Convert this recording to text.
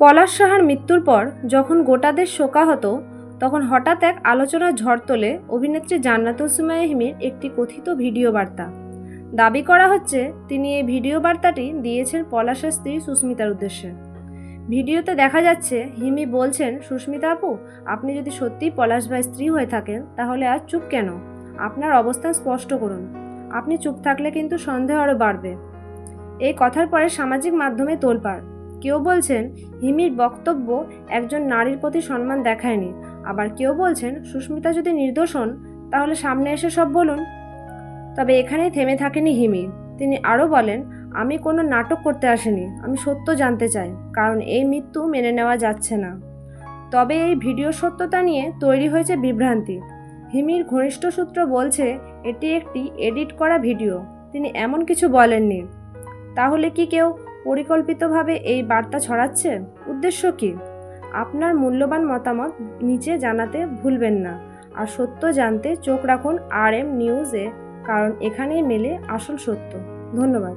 পলাশ সাহার মৃত্যুর পর যখন গোটা দেশ শোকাহত, তখন হঠাৎ এক আলোচনার ঝড় তোলে অভিনেত্রী জান্নাতুল সুমাইয়া হিমির একটি কথিত ভিডিও বার্তা। দাবি করা হচ্ছে, তিনি এই ভিডিও বার্তাটি দিয়েছেন পলাশের স্ত্রী সুস্মিতার উদ্দেশ্যে। ভিডিওতে দেখা যাচ্ছে, হিমি বলছেন, সুস্মিতা আপু, আপনি যদি সত্যিই পলাশ ভাই স্ত্রী হয়ে থাকেন, তাহলে আর চুপ কেন? আপনার অবস্থান স্পষ্ট করুন। আপনি চুপ থাকলে কিন্তু সন্দেহ আরও বাড়বে। এই কথার পরে সামাজিক মাধ্যমে তোলপাড়। কেউ বলছেন হিমির বক্তব্য একজন নারীর প্রতি সম্মান দেখায়নি। আবার কেউ বলছেন সুস্মিতা যদি নির্দোষ হন, তাহলে সামনে এসে সব বলুন। তবে এখানেই থেমে থাকেনি হিমি। তিনি আরও বলেন, আমি কোনো নাটক করতে আসিনি। আমি সত্য জানতে চাই, কারণ এই মৃত্যু মেনে নেওয়া যাচ্ছে না। তবে এই ভিডিও সত্যতা নিয়ে তৈরি হয়েছে বিভ্রান্তি। হিমির ঘনিষ্ঠ সূত্র বলছে, এটি একটি এডিট করা ভিডিও। তিনি এমন কিছু বলেননি। তাহলে কি কেউ পরিকল্পিতভাবে এই বার্তা ছড়াচ্ছে? উদ্দেশ্য কি? আপনার মূল্যবান মতামত নিচে জানাতে ভুলবেন না। আর সত্য জানতে চোখ রাখুন আর এম নিউজে, কারণ এখানেই মেলে আসল সত্য। ধন্যবাদ।